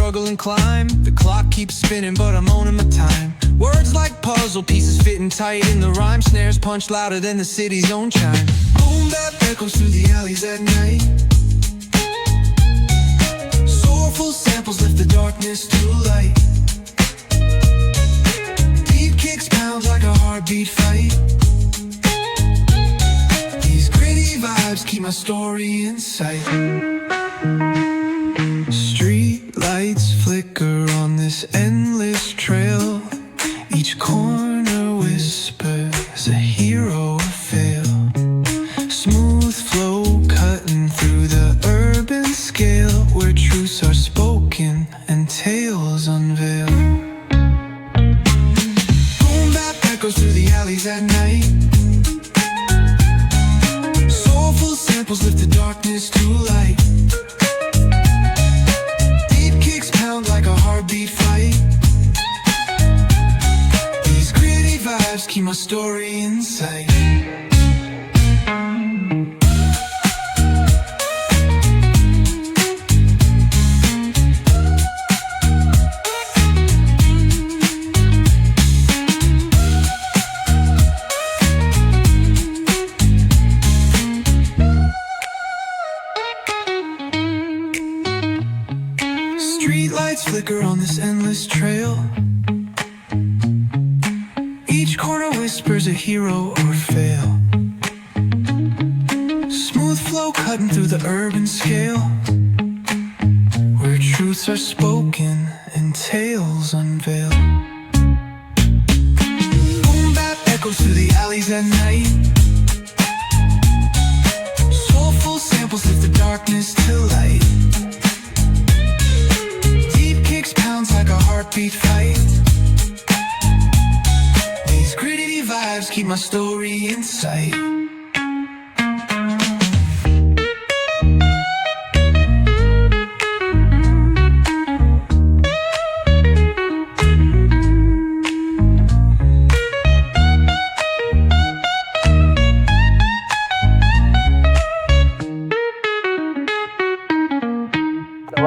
Struggle and climb. The clock keeps spinning, but I'm owning my time. Words like puzzle pieces fitting tight in the rhyme. Snares punch louder than the city's own chime. Boom bap echoes through the alleys at night. Soulful samples lift the darkness to light. Beat kicks pounds like a heartbeat fight. These gritty vibes keep my story in sight. Truths are spoken and tales unveil. Boom bap echoes through the alleys at night. Soulful samples lift the darkness to light. Beat kicks pound like a heartbeat fight. These gritty vibes keep my story in sight. Corner whispers a hero or fail. Smooth flow cutting through the urban scale. Where truths are spoken and tales unveiled. Boom bap echoes through the alleys at night.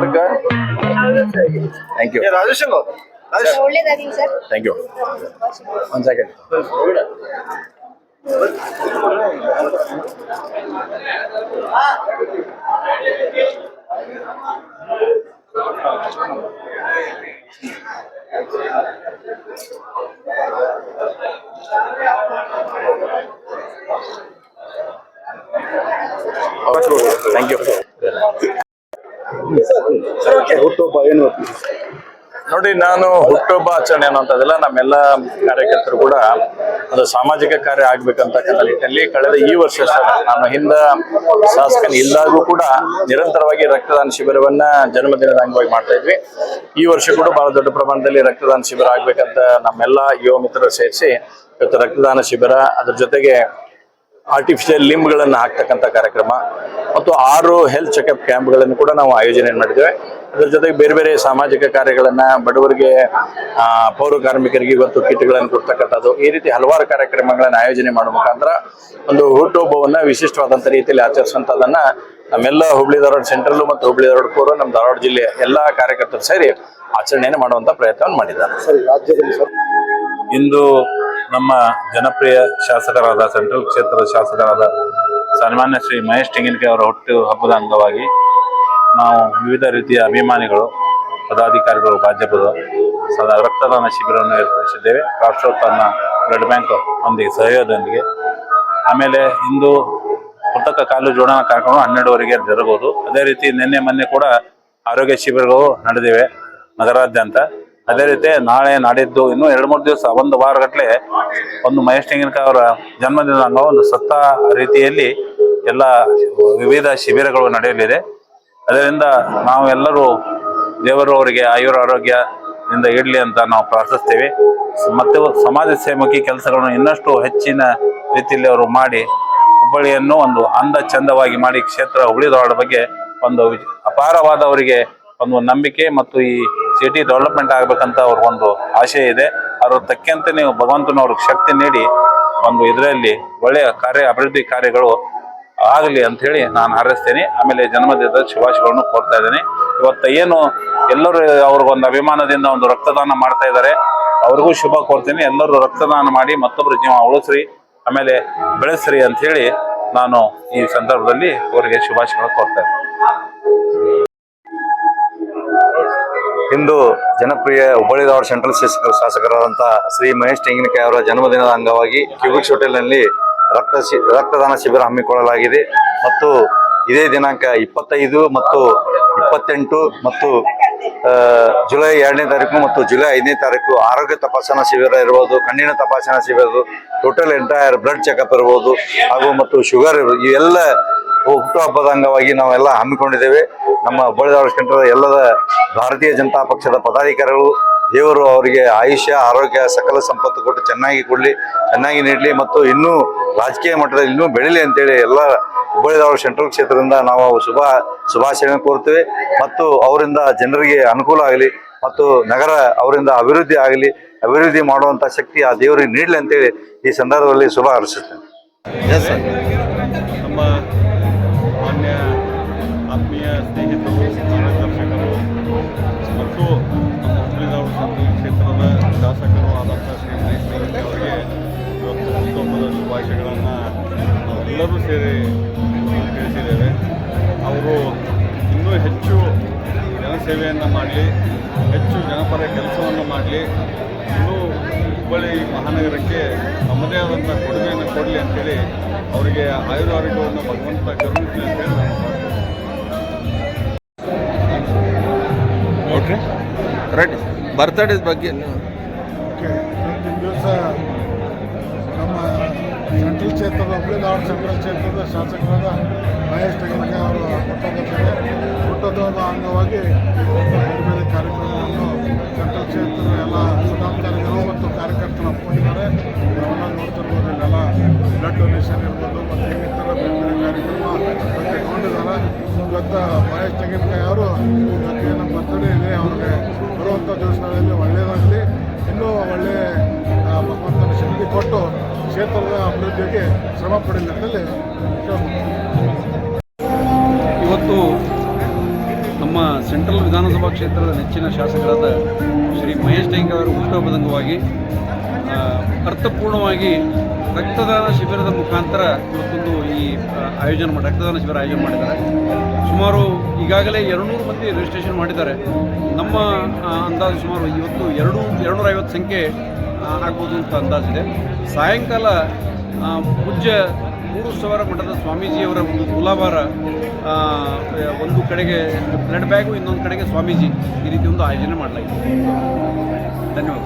இருக்கு thank you ராஜேஷங்கோ thank you one second Thank you. ಹುಟ್ಟುಹಬ್ಬ ಏನು ನೋಡಿ ನಾನು ಹುಟ್ಟುಹಬ್ಬ ಆಚರಣೆ ಅನ್ನೋಂಥದ್ದೆಲ್ಲ ನಮ್ಮೆಲ್ಲ ಕಾರ್ಯಕರ್ತರು ಕೂಡ ಒಂದು ಸಾಮಾಜಿಕ ಕಾರ್ಯ ಆಗ್ಬೇಕಂತಕ್ಕಂಥ ನಿಟ್ಟಿನಲ್ಲಿ ಕಳೆದ ಈ ವರ್ಷ ಸರ್ ನಾನು ಹಿಂದ ಶಾಸಕನ ಇಲ್ದಾಗೂ ಕೂಡ ನಿರಂತರವಾಗಿ ರಕ್ತದಾನ ಶಿಬಿರವನ್ನ ಜನ್ಮದಿನದ ಅಂಗವಾಗಿ ಮಾಡ್ತಾ ಇದ್ವಿ. ಈ ವರ್ಷ ಕೂಡ ಬಹಳ ದೊಡ್ಡ ಪ್ರಮಾಣದಲ್ಲಿ ರಕ್ತದಾನ ಶಿಬಿರ ಆಗ್ಬೇಕಂತ ನಮ್ಮೆಲ್ಲ ಯುವ ಮಿತ್ರರು ಸೇರಿಸಿ ಇವತ್ತು ರಕ್ತದಾನ ಶಿಬಿರ ಅದ್ರ ಜೊತೆಗೆ ಆರ್ಟಿಫಿಷಿಯಲ್ ಲಿಂಬ್ಗಳನ್ನು ಹಾಕ್ತಕ್ಕಂಥ ಕಾರ್ಯಕ್ರಮ ಮತ್ತು ಆರು ಹೆಲ್ತ್ ಚೆಕಪ್ ಕ್ಯಾಂಪ್ಗಳನ್ನು ಕೂಡ ನಾವು ಆಯೋಜನೆ ಮಾಡಿದ್ದೇವೆ. ಅದರ ಜೊತೆಗೆ ಬೇರೆ ಬೇರೆ ಸಾಮಾಜಿಕ ಕಾರ್ಯಗಳನ್ನ ಬಡವರಿಗೆ ಆ, ಪೌರ ಕಾರ್ಮಿಕರಿಗೆ ಇವತ್ತು ಕಿಟ್ಗಳನ್ನು ಕೊಡ್ತಕ್ಕಂಥದ್ದು. ಈ ರೀತಿ ಹಲವಾರು ಕಾರ್ಯಕ್ರಮಗಳನ್ನು ಆಯೋಜನೆ ಮಾಡುವ ಮುಖಾಂತರ ಒಂದು ಹುಟ್ಟುಹಬ್ಬವನ್ನ ವಿಶಿಷ್ಟವಾದಂಥ ರೀತಿಯಲ್ಲಿ ಆಚರಿಸುವಂಥದ್ದನ್ನು ನಮ್ಮೆಲ್ಲ ಹುಬ್ಳಿ ಧಾರವಾಡ ಸೆಂಟ್ರಲ್ ಮತ್ತು ಹುಬ್ಳಿ ಧಾರವಾಡ ಪೂರ್ವ ನಮ್ಮ ಧಾರವಾಡ ಜಿಲ್ಲೆಯ ಎಲ್ಲಾ ಕಾರ್ಯಕರ್ತರು ಸೇರಿ ಆಚರಣೆಯನ್ನು ಮಾಡುವಂತ ಪ್ರಯತ್ನವನ್ನು ಮಾಡಿದ್ದಾರೆ. ಸರಿ ರಾಜ್ಯದಲ್ಲಿ ಸರ್. ಇಂದು ನಮ್ಮ ಜನಪ್ರಿಯ ಶಾಸಕರಾದ ಸೆಂಟ್ರಲ್ ಕ್ಷೇತ್ರದ ಶಾಸಕರಾದ ಸನ್ಮಾನ್ಯ ಶ್ರೀ ಮಹೇಶ್ ತೆಂಗಿನಕಾಯಿ ಅವರ ಹುಟ್ಟು ಹಬ್ಬದ ಅಂಗವಾಗಿ ನಾವು ವಿವಿಧ ರೀತಿಯ ಅಭಿಮಾನಿಗಳು, ಪದಾಧಿಕಾರಿಗಳು ಭಾಜಪದ ಸದಾ ರಕ್ತದಾನ ಶಿಬಿರವನ್ನು ಏರ್ಪಡಿಸಿದ್ದೇವೆ. ರಾಷ್ಟ್ರೋತ್ಥಾನ ಬ್ಲಡ್ ಬ್ಯಾಂಕ್ ಒಂದಿಗೆ ಸಹಯೋಗದೊಂದಿಗೆ. ಆಮೇಲೆ ಇಂದು ಕೃತಕ ಕಾಲು ಜೋಡಣಾ ಕಾರ್ಯಕ್ರಮ ಹನ್ನೆರಡುವರೆಗೆ ಜರುಗುವುದು. ಅದೇ ರೀತಿ ನಿನ್ನೆ, ಮೊನ್ನೆ ಕೂಡ ಆರೋಗ್ಯ ಶಿಬಿರಗಳು ನಡೆದಿವೆ ನಗರಾದ್ಯಂತ. ಅದೇ ರೀತಿ ನಾಳೆ ನಾಡಿದ್ದು ಇನ್ನು ಎರಡು ಮೂರು ದಿವಸ, ಒಂದು ವಾರಗಟ್ಟಲೆ ಒಂದು ಮಹೇಶ್ ತೆಂಗಿನಕಾಯಿ ಅವರ ಜನ್ಮದಿನ ಒಂದು ಸತ್ತ ರೀತಿಯಲ್ಲಿ ಎಲ್ಲ ವಿವಿಧ ಶಿಬಿರಗಳು ನಡೆಯಲಿದೆ. ಅದರಿಂದ ನಾವು ಎಲ್ಲರೂ ದೇವರು ಅವರಿಗೆ ಆಯುರ ಆರೋಗ್ಯದಿಂದ ಇಡಲಿ ಅಂತ ನಾವು ಪ್ರಾರ್ಥಿಸ್ತೇವೆ. ಮತ್ತು ಸಮಾಜ ಸೇವಕಿ ಕೆಲಸಗಳನ್ನು ಇನ್ನಷ್ಟು ಹೆಚ್ಚಿನ ರೀತಿಯಲ್ಲಿ ಅವರು ಮಾಡಿ, ಹುಬ್ಬಳ್ಳಿಯನ್ನು ಒಂದು ಅಂದ ಚಂದವಾಗಿ ಮಾಡಿ, ಕ್ಷೇತ್ರ ಹುಬ್ಳಿ ಧಾರವಾಡ ಬಗ್ಗೆ ಒಂದು ಅಪಾರವಾದವರಿಗೆ ಅಪಾರವಾದ ಅವರಿಗೆ ಒಂದು ನಂಬಿಕೆ ಮತ್ತು ಈ ಸಿಟಿ ಡೆವಲಪ್ಮೆಂಟ್ ಆಗಬೇಕಂತ ಅವ್ರಿಗೊಂದು ಆಶಯ ಇದೆ. ಅದ್ರ ತಕ್ಕಂತೆ ನೀವು ಭಗವಂತನವ್ರಿಗೆ ಶಕ್ತಿ ನೀಡಿ ಒಂದು ಇದರಲ್ಲಿ ಒಳ್ಳೆಯ ಕಾರ್ಯ, ಅಭಿವೃದ್ಧಿ ಕಾರ್ಯಗಳು ಆಗಲಿ ಅಂತ ಹೇಳಿ ನಾನು ಹಾರೈಸ್ತೇನೆ. ಆಮೇಲೆ ಜನ್ಮದಿನದ ಶುಭಾಶಯಗಳನ್ನು ಕೋರ್ತಾ ಇದ್ದೇನೆ. ಇವತ್ತು ಏನು ಎಲ್ಲರೂ ಅವ್ರಿಗೊಂದು ಅಭಿಮಾನದಿಂದ ಒಂದು ರಕ್ತದಾನ ಮಾಡ್ತಾ ಇದ್ದಾರೆ. ಅವ್ರಿಗೂ ಶುಭ ಕೋರ್ತೀನಿ. ಎಲ್ಲರೂ ರಕ್ತದಾನ ಮಾಡಿ ಮತ್ತೊಬ್ಬರ ಜೀವ ಉಳಿಸ್ರಿ, ಆಮೇಲೆ ಬೆಳೆಸ್ರಿ ಅಂತ ನಾನು ಈ ಸಂದರ್ಭದಲ್ಲಿ ಅವರಿಗೆ ಶುಭಾಶಯಗಳು ಕೋರ್ತಾ ಇದ್ದೀನಿ. ಇಂದು ಜನಪ್ರಿಯ ಹುಬ್ಬಳ್ಳಿ ಧಾರವಾಡ ಸೆಂಟ್ರಲ್ ಶಾಸಕರು ಶಾಸಕರಾದಂಥ ಶ್ರೀ ಮಹೇಶ್ ತೆಂಗಿನಕಾಯಿ ಅವರ ಜನ್ಮದಿನದ ಅಂಗವಾಗಿ ಕ್ಯೂಬಿಕ್ಸ್ ಹೋಟೆಲ್ನಲ್ಲಿ ರಕ್ತ ರಕ್ತದಾನ ಶಿಬಿರ ಹಮ್ಮಿಕೊಳ್ಳಲಾಗಿದೆ. ಮತ್ತು ಇದೇ ದಿನಾಂಕ ಇಪ್ಪತ್ತೈದು ಮತ್ತು ಇಪ್ಪತ್ತೆಂಟು ಮತ್ತು ಜುಲೈ ಎರಡನೇ ತಾರೀಕು ಮತ್ತು ಜುಲೈ ಐದನೇ ತಾರೀಕು ಆರೋಗ್ಯ ತಪಾಸಣಾ ಶಿಬಿರ ಇರ್ಬೋದು, ಕಣ್ಣಿನ ತಪಾಸಣಾ ಶಿಬಿರ ಟೋಟಲ್ ಎಂಟೈರ್ ಬ್ಲಡ್ ಚೆಕಪ್ ಇರ್ಬೋದು, ಹಾಗೂ ಮತ್ತು ಶುಗರ್ ಇವೆಲ್ಲ ಹುಟ್ಟುಹಬ್ಬದ ಅಂಗವಾಗಿ ನಾವೆಲ್ಲ ಹಮ್ಮಿಕೊಂಡಿದ್ದೇವೆ. ನಮ್ಮ ಧಾರವಾಡ ಕ್ಷೇತ್ರದ ಎಲ್ಲದ ಭಾರತೀಯ ಜನತಾ ಪಕ್ಷದ ಪದಾಧಿಕಾರಿಗಳು, ದೇವರು ಅವರಿಗೆ ಆಯುಷ್ಯ, ಆರೋಗ್ಯ, ಸಕಲ ಸಂಪತ್ತು ಕೊಟ್ಟು ಚೆನ್ನಾಗಿ ಕೊಡಲಿ, ಚೆನ್ನಾಗಿ ನೀಡಲಿ ಮತ್ತು ಇನ್ನೂ ರಾಜಕೀಯ ಮಟ್ಟದಲ್ಲಿ ಇನ್ನೂ ಬೆಳೀಲಿ ಅಂತೇಳಿ ಎಲ್ಲ ಹುಬ್ಬಳ್ಳಿ ಧಾರವಾಡ ಸೆಂಟ್ರಲ್ ಕ್ಷೇತ್ರದಿಂದ ನಾವು ಶುಭ ಶುಭಾಶಯ ಕೋರ್ತೇವೆ. ಮತ್ತು ಅವರಿಂದ ಜನರಿಗೆ ಅನುಕೂಲ ಆಗಲಿ ಮತ್ತು ನಗರ ಅವರಿಂದ ಅಭಿವೃದ್ಧಿ ಆಗಲಿ, ಅಭಿವೃದ್ಧಿ ಮಾಡುವಂಥ ಶಕ್ತಿ ಆ ದೇವರಿಗೆ ನೀಡಲಿ ಅಂತೇಳಿ ಈ ಸಂದರ್ಭದಲ್ಲಿ ಶುಭ ಹಾರೈಸುತ್ತೇನೆ. ಆತ್ಮೀಯ ಸ್ನೇಹಿತರು ಮಾರ್ಗದರ್ಶಕರು ಮತ್ತು ನಮ್ಮ ಧಾರವಾಡ ಸೆಂಟ್ರಲ್ ಕ್ಷೇತ್ರದ ಶಾಸಕರು ಆದಂಥ ಶ್ರೀ ಮಹೇಶ್ ತೆಂಗಿನಕಾಯಿ ಅವರಿಗೆ ಇವತ್ತು ಹುಟ್ಟುಹಬ್ಬದ ಶುಭಾಶಯಗಳನ್ನು ನಾವೆಲ್ಲರೂ ಸೇರಿ ತಿಳಿಸಿದ್ದೇವೆ. ಅವರು ಇನ್ನೂ ಹೆಚ್ಚು ಜನಸೇವೆಯನ್ನು ಮಾಡಲಿ, ಹೆಚ್ಚು ಜನಪರ ಕೆಲಸವನ್ನು ಮಾಡಲಿ, ಇನ್ನೂ ಹುಬ್ಬಳ್ಳಿ ಮಹಾನಗರಕ್ಕೆ ತಮ್ಮದೇ ಆದಂಥ ಕೊಡುಗೆಯನ್ನು ಕೊಡಲಿ ಅಂತೇಳಿ ಅವರಿಗೆ ಆಯುರಾರೋಗ್ಯವನ್ನು ಭಗವಂತ ಕರುಣಿಸಲಿ ಅಂತೇಳಿ ಓಕೆ. ರೈಟ್ ಬರ್ತಡೇ ಬಗ್ಗೆ ಇವತ್ತಿನ ದಿವಸ ನಮ್ಮ ಸೆಂಟ್ರಲ್ ಕ್ಷೇತ್ರದ ಹುಬ್ಬಳ್ಳಿ ಧಾರವಾಡ ಸೆಂಟ್ರಲ್ ಕ್ಷೇತ್ರದ ಶಾಸಕರಾದ ಮಹೇಶ್ ಟಗರ್ಗೆ ಅವರು ಅಂಗವಾಗಿ ಬೇರೆ ಕಾರ್ಯಕ್ರಮವನ್ನು ಸೆಂಟ್ರಲ್ ಕ್ಷೇತ್ರದ ಎಲ್ಲ ಪದಾಧಿಕಾರಿಗಳು ಮತ್ತು ಕಾರ್ಯಕರ್ತರು ಹಮ್ಮಿಕೊಂಡಿದ್ದಾರೆ ನೋಡ್ತಿರ್ಬೋದು ಇಲ್ಲೆಲ್ಲ. ಬ್ಲಡ್ ಡೊನೇಷನ್ ಇರ್ಬೋದು ಮತ್ತು ಇನ್ನಿತರ ಬೇರೆ ಕಾರ್ಯಕ್ರಮ ಮತ್ತೆ ಕೊಂಡಿದ್ದಾರೆ. ಇವತ್ತು ಮಹೇಶ್ ತೆಂಗಿನಕಾಯಿ ಅವರು ಇವತ್ತು ಏನು ಬರ್ತಡೇ ಇದೆ. ಅವ್ರಿಗೆ ಬರುವಂಥ ದಿವಸಗಳಲ್ಲಿ ಒಳ್ಳೆಯದಾಗಲಿ. ಇನ್ನೂ ಒಳ್ಳೆ ಭಗವಂತನ ಶಕ್ತಿ ಕೊಟ್ಟು ಕ್ಷೇತ್ರದ ಅಭಿವೃದ್ಧಿಗೆ ಶ್ರಮ ಪಡಲಿ ಸೆಂಟ್ರಲ್ ವಿಧಾನಸಭಾ ಕ್ಷೇತ್ರದ ನೆಚ್ಚಿನ ಶಾಸಕರಾದ ಶ್ರೀ ಮಹೇಶ್ ಟೆಂಗ್ ಅವರ ಹುಟ್ಟುಹಬ್ಬದ ಅಂಗವಾಗಿ ಅರ್ಥಪೂರ್ಣವಾಗಿ ರಕ್ತದಾನ ಶಿಬಿರದ ಮುಖಾಂತರ ಇವತ್ತೊಂದು ಈ ಆಯೋಜನೆ ಮಾಡಿ, ರಕ್ತದಾನ ಶಿಬಿರ ಆಯೋಜನೆ ಮಾಡಿದ್ದಾರೆ. ಸುಮಾರು ಈಗಾಗಲೇ ಎರಡುನೂರು ಮಂದಿ ರಿಜಿಸ್ಟ್ರೇಷನ್ ಮಾಡಿದ್ದಾರೆ. ನಮ್ಮ ಅಂದಾಜು ಸುಮಾರು ಇವತ್ತು ಎರಡು ಎರಡುನೂರ ಐವತ್ತು ಸಂಖ್ಯೆ ಆಗ್ಬೋದು ಅಂತ ಅಂದಾಜಿದೆ. ಸಾಯಂಕಾಲ ಪೂಜ್ಯ ಮೂರು ಸಾವಿರ ಮಠದ ಸ್ವಾಮೀಜಿಯವರ ಒಂದು ತುಲಾಭಾರ ಒಂದು ಕಡೆಗೆ ಬ್ಲಡ್ ಬ್ಯಾಗು, ಇನ್ನೊಂದು ಕಡೆಗೆ ಸ್ವಾಮೀಜಿ ಈ ರೀತಿ ಒಂದು ಆಯೋಜನೆ ಮಾಡಲಾಗಿದೆ. ಧನ್ಯವಾದ